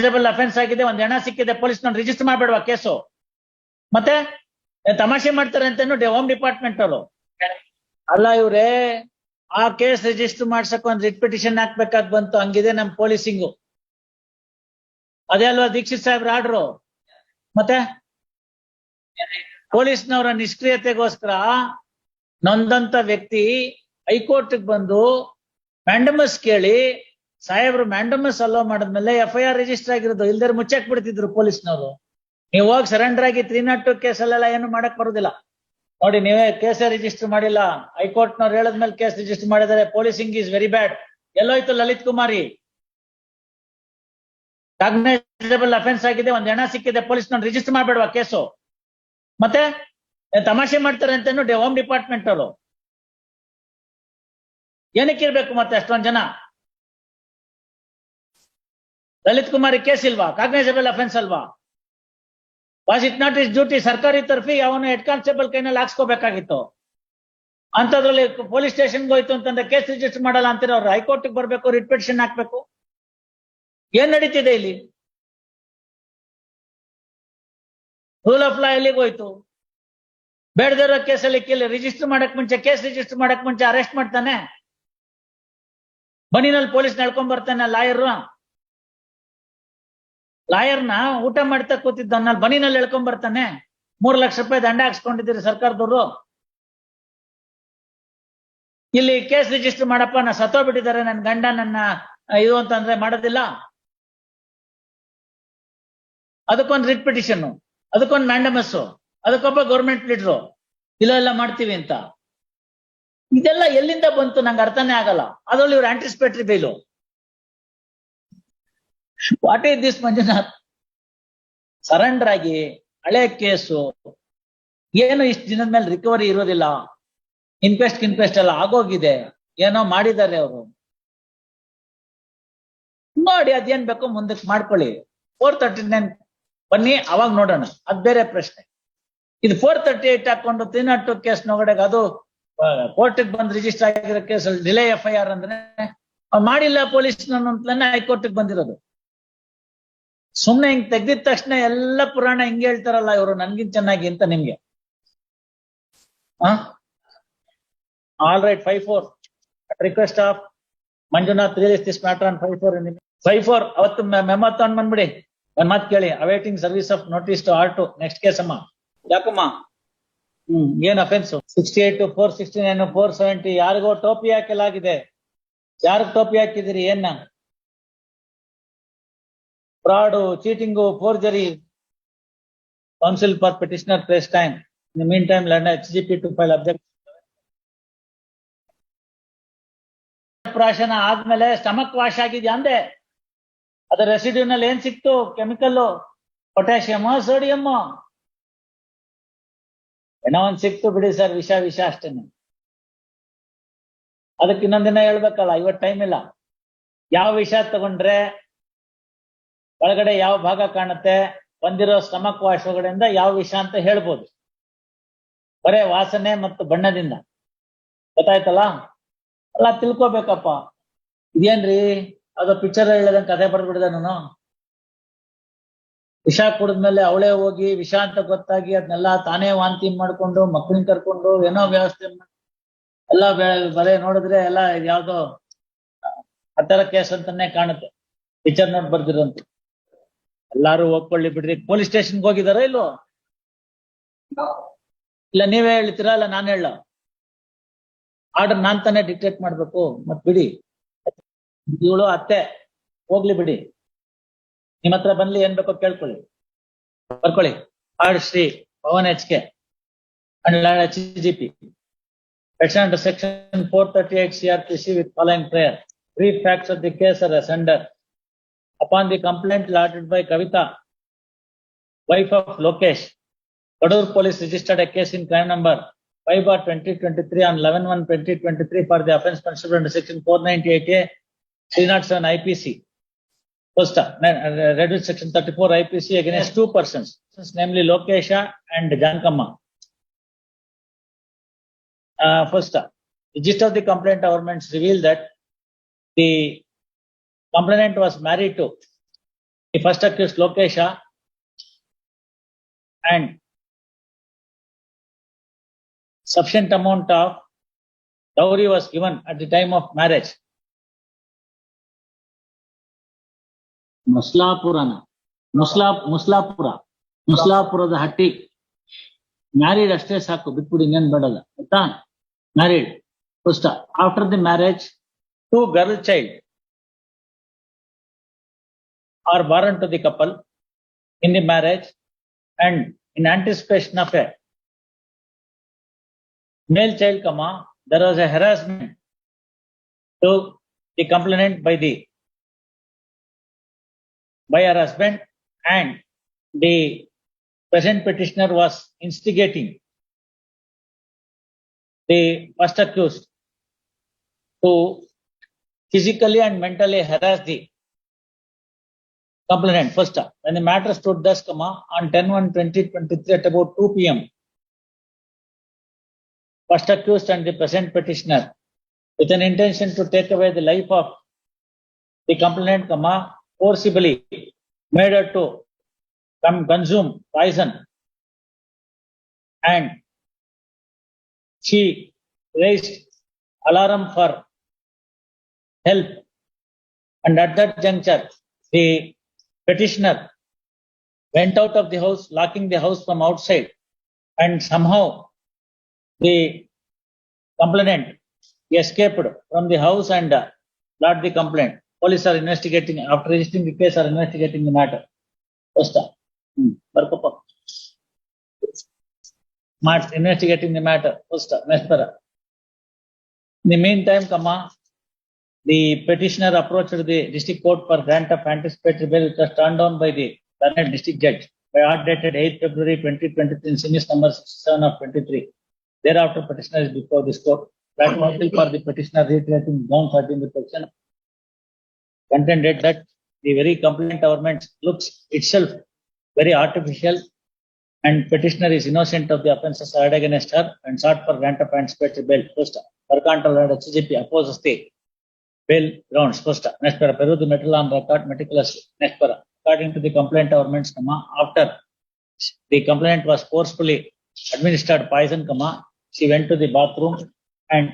Offence ಆಗಿದೆ, ಒಂದ್ ಹೆಣ ಸಿಕ್ಕಿದೆ ಪೊಲೀಸ್ ನಾನು ರಿಜಿಸ್ಟರ್ ಮಾಡ್ಬೇಡವಾ ಕೇಸು. ಮತ್ತೆ ತಮಾಷೆ ಮಾಡ್ತಾರೆ ಅಂತೇನು ಹೋಮ್ ಡಿಪಾರ್ಟ್ಮೆಂಟ್ ಅವರು. ಅಲ್ಲ ಇವ್ರೆ, ಆ ಕೇಸ್ ರಿಜಿಸ್ಟರ್ ಮಾಡ್ಸಕ್ ಒಂದ್ ರಿಟ್ ಪಿಟಿಷನ್ ಹಾಕ್ಬೇಕಾಗ್ ಬಂತು, ಹಂಗಿದೆ ನಮ್ ಪೊಲೀಸಿಂಗು ಅದೇ ಅಲ್ವಾ ದೀಕ್ಷಿತ್ ಸಾಹೇಬ್ರ ಆರ್ಡ್ರು? ಮತ್ತೆ, ಪೊಲೀಸ್ನವರ ನಿಷ್ಕ್ರಿಯತೆಗೋಸ್ಕರ ನೊಂದಂತ ವ್ಯಕ್ತಿ ಹೈಕೋರ್ಟ್ ಬಂದು ಮ್ಯಾಂಡಮಸ್ ಕೇಳಿ ಸಾಹೇಬ್ರು ಮ್ಯಾಂಡಮಸ್ ಅಲೋ ಮಾಡಿದ್ಮೇಲೆ ಎಫ್ ಐ ಆರ್ ರಿಜಿಸ್ಟರ್ ಆಗಿರೋದು ಇಲ್ದೇ ಮುಚ್ಚಾಕ್ ಬಿಡ್ತಿದ್ರು ಪೊಲೀಸ್ನವರು. ನೀವು ಹೋಗಿ ಸರೆಂಡರ್ ಆಗಿ ತ್ರೀ ನಾಟ್ ಟು ಕೇಸಲ್ಲೆಲ್ಲ ಏನು ಮಾಡಕ್ ಬರುದಿಲ್ಲ. ನೋಡಿ, ನೀವೇ ಕೇಸ್ ರಿಜಿಸ್ಟರ್ ಮಾಡಿಲ್ಲ. ಹೈಕೋರ್ಟ್ ನವ್ರು ಹೇಳದ್ಮೇಲೆ ಕೇಸ್ ರಿಜಿಸ್ಟರ್ ಮಾಡಿದರೆ ಪೊಲೀಸಿಂಗ್ ಈಸ್ ವೆರಿ ಬ್ಯಾಡ್ ಎಲ್ಲೋಯ್ತು ಲಲಿತ್ ಕುಮಾರಿ. ಕಾಗ್ನೈಸಬಲ್ ಅಫೆನ್ಸ್ ಆಗಿದೆ. ಒಂದ್ ಹೆಣ ಸಿಕ್ಕಿದೆ. ಪೊಲೀಸ್ ನಾನು ರಿಜಿಸ್ಟರ್ ಮಾಡ್ಬೇಡವಾ ಕೇಸು ಮತ್ತೆ ತಮಾಷೆ ಮಾಡ್ತಾರೆ ಅಂತ ಹೋಮ್ ಡಿಪಾರ್ಟ್ಮೆಂಟ್ ಅವರು. ಏನಕ್ಕಿರ್ಬೇಕು ಮತ್ತೆ ಅಷ್ಟೊಂದ್ ಜನ? ಲಲಿತ್ ಕುಮಾರ್ ಕೇಸ್ ಇಲ್ವಾ? ಕಾಗ್ನೈಸಬಲ್ ಅಫೆನ್ಸ್ ಅಲ್ವಾ? Was it not his duty ಸರ್ಕಾರಿ ತರಫಿ ಅವನು ಹೆಡ್ ಕಾನ್ಸ್ಟೇಬಲ್ ಕೈನಲ್ಲಿ ಹಾಕ್ಸ್ಕೋಬೇಕಾಗಿತ್ತು. ಅಂತದ್ರಲ್ಲಿ ಪೊಲೀಸ್ ಸ್ಟೇಷನ್ಗೆ ಹೋಯ್ತು ಅಂತಂದ್ರೆ ಕೇಸ್ ರಿಜಿಸ್ಟರ್ ಮಾಡಲ್ಲ ಅಂತೀರ ಅವ್ರು ಹೈಕೋರ್ಟ್ ಬರಬೇಕು ರಿಟ್ ಪಿಟಿಷನ್ ಹಾಕ್ಬೇಕು. ಏನ್ ನಡೀತಿದೆ ಇಲ್ಲಿ? ರೂಲ್ ಆಫ್ ಲಾ ಎಲ್ಲಿಗೆ ಹೋಯ್ತು? ಬೇಡದಿರೋ ಕೇಸಲ್ಲಿ ಕೇಳಿ ರಿಜಿಸ್ಟರ್ ಮಾಡಕ್ ಮುಂಚೆ, ಕೇಸ್ ರಿಜಿಸ್ಟರ್ ಮಾಡಕ್ ಮುಂಚೆ ಅರೆಸ್ಟ್ ಮಾಡ್ತಾನೆ? ಬನ್ನಿನಲ್ಲಿ ಪೊಲೀಸ್ ನಡ್ಕೊಂಡ್ ಬರ್ತಾನೆ ಲಾಯರ್ ಲಾಯರ್ನ ಊಟ ಮಾಡ್ತಾ ಕೂತಿದ್ದವನಲ್ಲಿ ಬನಿನಲ್ಲಿ ಎಳ್ಕೊಂಡ್ ಬರ್ತಾನೆ. ಮೂರ್ ಲಕ್ಷ ರೂಪಾಯಿ ದಂಡ ಹಾಕ್ಸ್ಕೊಂಡಿದ್ದೀರಿ ಸರ್ಕಾರದವರು. ಇಲ್ಲಿ ಕೇಸ್ ರಿಜಿಸ್ಟರ್ ಮಾಡಪ್ಪ, ನಾ ಸತ್ತೋಗ್ಬಿಟ್ಟಿದ್ದಾರೆ ನನ್ನ ಗಂಡ ನನ್ನ ಇದು ಅಂತಂದ್ರೆ ಮಾಡೋದಿಲ್ಲ. ಅದಕ್ಕೊಂದು ರಿಟ್ ಪಿಟಿಷನ್ ಅದಕ್ಕೊಂದು ಮ್ಯಾಂಡಮಸ್ ಅದಕ್ಕೊಬ್ಬ ಗೌರ್ಮೆಂಟ್ ಲೀಡ್ರು ಇಲ್ಲ ಎಲ್ಲ ಮಾಡ್ತೀವಿ ಅಂತ. ಇದೆಲ್ಲ ಎಲ್ಲಿಂದ ಬಂತು, ನಂಗೆ ಅರ್ಥನೇ ಆಗಲ್ಲ. ಅದ್ರಲ್ಲಿ ಇವ್ರು anticipatory bail what is this Manjunath? Surrender ಆಗಿ ಹಳೆ ಕೇಸು. ಏನು ಇಷ್ಟು ದಿನದ ಮೇಲೆ ರಿಕವರಿ ಇರೋದಿಲ್ಲ. ಇನ್ಕ್ವೆಸ್ಟ್ ಇನ್ಕ್ವೆಸ್ಟ್ ಎಲ್ಲ ಆಗೋಗಿದೆ. ಏನೋ ಮಾಡಿದ್ದಾರೆ ಅವರು. ನೋಡಿ ಅದೇನ್ ಬೇಕು ಮುಂದಕ್ಕೆ ಮಾಡ್ಕೊಳ್ಳಿ. ಫೋರ್ ತರ್ಟಿ ನೈನ್ ಬನ್ನಿ, ಅವಾಗ ನೋಡೋಣ. ಅದ್ ಬೇರೆ ಪ್ರಶ್ನೆ. ಇದು ಫೋರ್ ತರ್ಟಿ ಏಟ್ ಹಾಕೊಂಡು ತ್ರೀ ನಾಟ್ ಟು ಕೇಸ್ ನೋಗಡೆಗೆ ಅದು ಕೋರ್ಟ್ ಬಂದ್ ರಿಜಿಸ್ಟರ್ ಆಗಿರೋ case delay F I R ಅಂದ್ರೆ ಮಾಡಿಲ್ಲ ಪೊಲೀಸ್ ಅಂತಲೇ ಹೈಕೋರ್ಟ್ ಬಂದಿರೋದು. ಸುಮ್ನೆ ಹಿಂಗ್ ತೆಗ್ದಿದ ತಕ್ಷಣ ಎಲ್ಲ ಪುರಾಣ ಹಿಂಗೆ ಹೇಳ್ತಾರಲ್ಲ ಇವರು, ನನ್ಗಿಂತ ಚೆನ್ನಾಗಿ ಅಂತ ನಿಮ್ಗೆ? All right five four request of Manjunath release this matter on five four five four ಅವತ್ತು ಮೆಮ್ಮತ್ ತಗೊಂಡ್ ಬಂದ್ಬಿಡಿ. ಒಂದ್ ಮಾತು ಕೇಳಿ. Awaiting service of notice to R two next case ಅಮ್ಮ. ಯಾಕಮ್ಮ? ಹ್ಮ್, ಏನ್ offence sixty eight four sixty nine four seventy ಯಾರಿಗೋ ಟೋಪಿ ಹಾಕಲಾಗಿದೆ. ಯಾರಿಗೆ ಟೋಪಿ ಹಾಕಿದಿರಿ ಏನ fraud cheating forgery counsel for petitioner place time in mean time London H G P two file object ಪ್ರಾಶನ ಆದ್ಮೇಲೆ ಸ್ಟಮಕ್ ವಾಶ್ ಆಗಿದ್ಯಾ ಅಂದೆ? ಅದ್ರ ರೆಸಿಡ್ಯೂನಲ್ಲಿ ಏನ್ ಸಿಕ್ತು? ಕೆಮಿಕಲ್ ಪೊಟ್ಯಾಷಿಯಮ್ ಸೋಡಿಯಂ ಏನೋ ಒಂದ್ ಸಿಕ್ತು ಬಿಡಿ ಸರ್ ವಿಷ ವಿಷ ಅಷ್ಟೇನೆ ಅದಕ್ಕೆ ಇನ್ನೊಂದಿನ ಹೇಳ್ಬೇಕಲ್ಲ ಇವತ್ತು ಟೈಮ್ ಇಲ್ಲ. ಯಾವ ವಿಷ ತಗೊಂಡ್ರೆ ಒಳಗಡೆ ಯಾವ ಭಾಗ ಕಾಣುತ್ತೆ ಬಂದಿರೋ ಸ್ಟಮಕ್ ವಾಶಗಳಿಂದ ಯಾವ ವಿಷ ಅಂತ ಹೇಳ್ಬೋದು. ಬರೇ ವಾಸನೆ ಮತ್ತು ಬಣ್ಣದಿಂದ. ಗೊತ್ತಾಯ್ತಲ್ಲ? ಅಲ್ಲ, ತಿಳ್ಕೊಬೇಕಪ್ಪ. ಇದೇನ್ರಿ? ಅದು ಪಿಕ್ಚರ್ ಹೇಳಿದಂಗೆ ಕಥೆ ಬರ್ದ್ಬಿಡ್ದೆ ನಾನು. ವಿಷ ಕುಡಿದ್ಮೇಲೆ ಅವಳೇ ಹೋಗಿ ವಿಷ ಅಂತ ಗೊತ್ತಾಗಿ ಅದನ್ನೆಲ್ಲ ತಾನೇ ವಾಂತಿ ಮಾಡ್ಕೊಂಡು ಮಕ್ಕಳನ್ನ ಕರ್ಕೊಂಡು, ಏನೋ ವ್ಯವಸ್ಥೆ ಎಲ್ಲ ಬರೇ ನೋಡಿದ್ರೆ ಎಲ್ಲ ಯಾವ್ದೋ ಹತ್ತರ ಕೇಸ್ ಅಂತಾನೆ ಕಾಣುತ್ತೆ. ಪಿಕ್ಚರ್ ನೋಡಿ ಬರ್ದಿರೋಂತ. ಎಲ್ಲಾರು ಹೋಗ್ಕೊಳ್ಳಿ ಬಿಡ್ರಿ. ಪೊಲೀಸ್ ಸ್ಟೇಷನ್ಗೆ ಹೋಗಿದಾರ ಇಲ್ವೋ ಇಲ್ಲ, ನೀವೇ ಹೇಳ್ತೀರಾ? ಇಲ್ಲ, ನಾನು ಹೇಳ ಆರ್ಡರ್ ನಾನ್ ತಾನೇ ಡಿಕ್ಟೇಟ್ ಮಾಡ್ಬೇಕು. ಮತ್ ಬಿಡಿ. ಇವಳು ಅತ್ತೆ. ಹೋಗ್ಲಿ ಬಿಡಿ. ನಿಮ್ ಹತ್ರ ಬಂದ್ಲಿ ಏನ್ ಬೇಕೋ ಕೇಳ್ಕೊಳ್ಳಿ. ಬರ್ಕೊಳ್ಳಿ. Heard Shri Pavan H K. And H G P. Section four thirty eight C R P C with following prayer facts facts of the as under. Upon the complaint lodged by Kavita, wife of Lokesh, Kadur police registered a case in crime number five bar twenty twenty-three on eleven one twenty twenty-three for the offence considered under section four ninety-eight A, three not IPC. First, uh, read with section thirty-four IPC against two persons, namely Lokesha and Jankamma. Uh, first, uh, the gist of the complaint governments reveal that the complainant was married to The first accused Lokesha and sufficient amount of dowry was given at the time of marriage. ಮುಸ್ಲಾಪುರನ ಮುಸ್ಲಾ ಮುಸ್ಲಾಪುರ ಮುಸ್ಲಾಪುರದ Hatti married ಅಷ್ಟೇ ಸಾಕು ಬಿಟ್ಬಿಡಿ ಇನ್ನೇನ್ ಬೇಡಲ್ಲ ಆಯ್ತಾ married first after the marriage to girl child are warranted to the couple in the marriage and in anticipation of a male child, comma, there was a harassment to the complainant by the by her husband and the present petitioner was instigating the first accused to physically and mentally harass the complainant. First when the matter stood thus comma on 10 1 2023 at about 2 pm first accused and the present petitioner with an intention to take away the life of the complainant, comma, forcibly made her to come consume poison. And she raised alarm for help. And at that juncture the petitioner went out of the house, locking the house from outside, and somehow the complainant escaped from the house and uh, lodged the complaint. Police are investigating, after registering the case, are investigating the matter. Costa. Hmm. March investigating the matter. Osta, Mespera. In the meantime, comma, the petitioner approached the district court for grant of anticipatory bail, which was turned down by the Learned district judge by order dated 8 February twenty twenty-three, in series number sixty-seven of twenty-three. Thereafter petitioner is before this court. Rationale for the petitioner reiterating ground certain the petition contended that the very complaint government looks itself very artificial and petitioner is innocent of the offences heard against her and sought for grant of anticipatory bail. First, Mercantile Lord HGP opposes the bail grounds. First, next para, Peru the metal on record meticulously. Next para, according to the complaint government's comma, after the complaint was forcefully administered poison, comma, she went to the bathroom and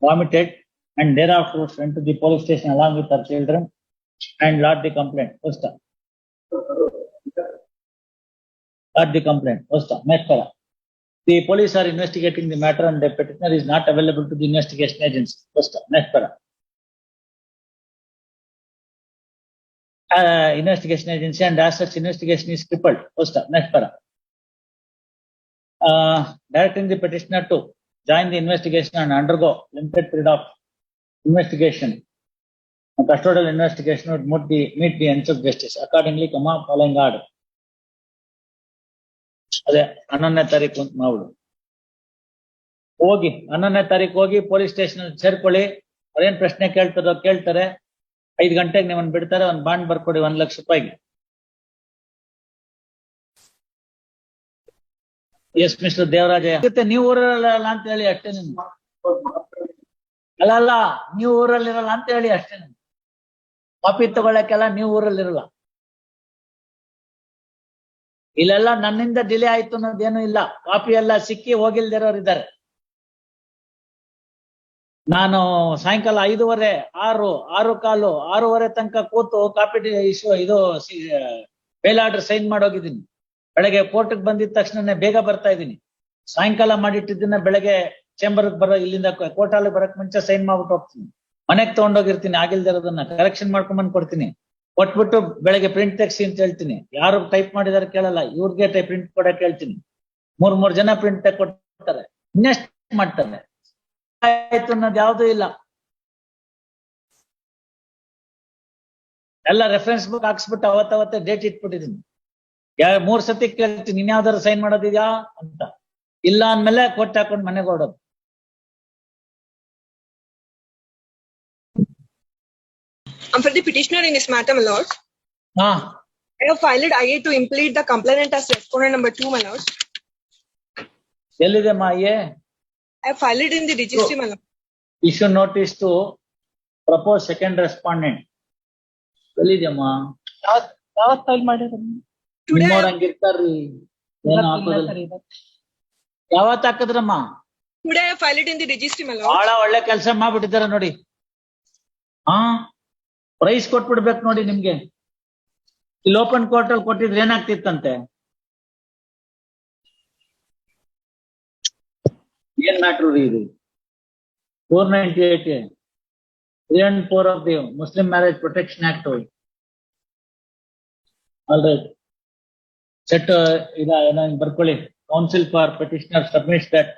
vomited and thereafter went to the police station along with her children and lodged the complaint. First. Lodged the complaint. First. Next para. The police are investigating the matter and the petitioner is not available to the investigation agency. First. Next para. Uh, investigation agency and as such investigation is crippled. First. Next para. Uh, directing the petitioner to join the investigation and undergo limited period of investigation. A custodial investigation would meet the, meet the ends of justice. Accordingly, Come comma, following order. ಅದೇ ಹನ್ನೊಂದನೇ ತಾರೀಕು ಅಂತ ಮಾವಳು ಹೋಗಿ, ಹನ್ನೊಂದನೇ ತಾರೀಕು ಹೋಗಿ police station ಸೇರ್ಕೊಳ್ಳಿ. ಅವ್ರೇನ್ ಪ್ರಶ್ನೆ ಕೇಳ್ತಾರೋ ಕೇಳ್ತಾರೆ. ಐದು ಗಂಟೆಗೆ ನಿಮ್ಮನ್ನ ಬಿಡ್ತಾರೆ, ಒಂದ್ ಬಾಂಡ್ ಬರ್ಕೊಡಿ ಒಂದ್ ಲಕ್ಷ ರೂಪಾಯಿಗೆ. Yes mister Devarajaiah. ಮತ್ತೆ ನೀವು ಊರಲ್ಲ ಅಂತ ಹೇಳಿ ಅಷ್ಟೇ ನಿಮ್ಗೆ ಅಲ್ಲ ಅಲ್ಲ, ನೀವು ಊರಲ್ಲಿರಲ್ಲ ಅಂತ ಹೇಳಿ ಅಷ್ಟೇ ನಿಮ್ಗೆ ಕಾಪಿ ತಗೊಳಕ್ಕೆಲ್ಲ ನೀವು ಊರಲ್ಲಿರಲ್ಲ. ಇಲ್ಲೆಲ್ಲ ನನ್ನಿಂದ ಡಿಲೇ ಆಯ್ತು ಅನ್ನೋದೇನು ಇಲ್ಲ. ಕಾಪಿ ಎಲ್ಲ ಸಿಕ್ಕಿ ಹೋಗಿಲ್ದಿರೋರು ಇದ್ದಾರೆ. ನಾನು ಸಾಯಂಕಾಲ ಐದೂವರೆ, ಆರು ಆರು ಕಾಲು, ಆರೂವರೆ ತನಕ ಕೂತು ಕಾಪಿ ಇಶ್ಯೂ ಇದು ಬೇಲ್ ಆರ್ಡರ್ ಸೈನ್ ಮಾಡೋಗಿದ್ದೀನಿ. ಬೆಳಗ್ಗೆ ಕೋರ್ಟ್ಗೆ ಬಂದಿದ ತಕ್ಷಣನೇ ಬೇಗ ಬರ್ತಾ ಇದ್ದೀನಿ. ಸಾಯಂಕಾಲ ಮಾಡಿಟ್ಟಿದ್ದನ್ನ ಬೆಳಗ್ಗೆ ಚೇಂಬರ್ ಬರೋ ಇಲ್ಲಿಂದ ಕೋರ್ಟ್ ಅಲ್ಲಿ ಬರಕ್ ಮುಂಚೆ ಸೈನ್ ಮಾಡ್ಬಿಟ್ಟು ಹೋಗ್ತೀನಿ. ಮನೆಗ್ ತಗೊಂಡೋಗಿರ್ತೀನಿ. ಆಗಿಲ್ದಿರೋದನ್ನ ಕರೆಕ್ಷನ್ ಮಾಡ್ಕೊಂಡ್ ಬಂದ್ ಕೊಡ್ತೀನಿ. ಕೊಟ್ಬಿಟ್ಟು ಬೆಳಗ್ಗೆ ಪ್ರಿಂಟ್ ತೆಗ್ಸಿ ಅಂತ ಹೇಳ್ತೀನಿ. ಯಾರು ಟೈಪ್ ಮಾಡಿದಾರೆ ಕೇಳಲ್ಲ. ಇವ್ರಿಗೆ ಟೈಪ್ ಪ್ರಿಂಟ್ ಕೊಡಕ್ ಹೇಳ್ತೀನಿ. ಮೂರ್ ಮೂರ್ ಜನ ಪ್ರಿಂಟ್ ಕೊಡ್ತಾರೆ. ನೆಕ್ಸ್ಟ್ ಮಾಡ್ತಾರೆ? ಆಯ್ತು ಅನ್ನೋದು ಯಾವ್ದು ಇಲ್ಲ. ಎಲ್ಲ ರೆಫರೆನ್ಸ್ ಬುಕ್ ಹಾಕ್ಸ್ಬಿಟ್ಟು ಅವತ್ತವತ್ತೆ ಡೇಟ್ ಇಟ್ಬಿಟ್ಟಿದೀನಿ ಯಾರ ಮೂರ್ ಸತಿ ಕೇಳ್ತೀನಿ. ಇನ್ಯಾವ್ದಾರು ಸೈನ್ ಮಾಡೋದಿದ್ಯಾ? ಅಂತ. ಇಲ್ಲ ಅಂದ್ಮೇಲೆ ಕೊಟ್ಟು ಹಾಕೊಂಡು ಮನೆಗೆ ಹೊಡೋದು Um, for the petitioner in this matter, my lord, Ah. I have filed IA to implead the complainant as respondent number two, my lord. ಎಲ್ಲಿದೆ ಮಾಯೆ I have filed it in the registry, my lord. issue notice to propose second respondent. ಎಲ್ಲಿದ್ಯಮ್ಮ ಯಾವತ್ ಯಾವತ್ file ಮಾಡಿದ್ರು Today, ನಿಮ್ಮವ್ರ ಹಂಗಿರ್ತಾರ್ರಿ ಏನು ಹಾಕೋದಿಲ್ಲ ಯಾವತ್ ಹಾಕದ್ರಮ್ಮ today I filed it in the registry, my lord. ಬಹಳ ಒಳ್ಳೆ ಕೆಲಸ ಮಾಡ್ಬಿಟ್ಟಿದಾರ ನೋಡಿ ಹಾ ಪ್ರೈಸ್ ಕೊಟ್ಬಿಡ್ಬೇಕು ನೋಡಿ ನಿಮ್ಗೆ. ಇಲ್ಲಿ ಓಪನ್ ಕೋರ್ಟ್ ಅಲ್ಲಿ ಕೊಟ್ಟಿದ್ರೆ ಏನಾಗ್ತಿತ್ತಂತೆ? ಏನ್ ಮ್ಯಾಟ್ರ್ ರೀ ಇದು? Four ninety eight three and four of the Muslim marriage protection act all right set ಇದ ಬರ್ಕೊಳ್ಳಿ. Counsel for petitioner submits that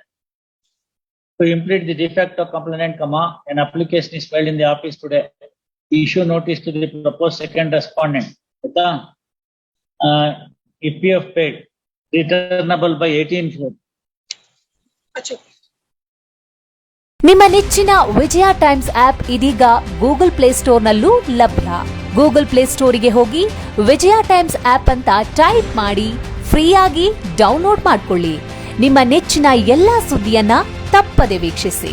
to implement the defect of complainant, comma, an application is filed in the office today. Issue notice to the proposed second respondent. ಆಯ್ತಾ? Uh, if you have paid, returnable by eighteen. Acha. ನಿಮ್ಮ ನೆಚ್ಚಿನ Vijaya times app ಇದೀಗ Google ಪ್ಲೇಸ್ಟೋರ್ನಲ್ಲೂ ಲಭ್ಯ Google ಪ್ಲೇಸ್ಟೋರಿಗೆ ಹೋಗಿ Vijaya times app ಅಂತ type ಮಾಡಿ ಫ್ರೀಯಾಗಿ ಡೌನ್ಲೋಡ್ ಮಾಡ್ಕೊಳ್ಳಿ ನಿಮ್ಮ ನೆಚ್ಚಿನ ಎಲ್ಲಾ ಸುದ್ದಿಯನ್ನ ತಪ್ಪದೆ ವೀಕ್ಷಿಸಿ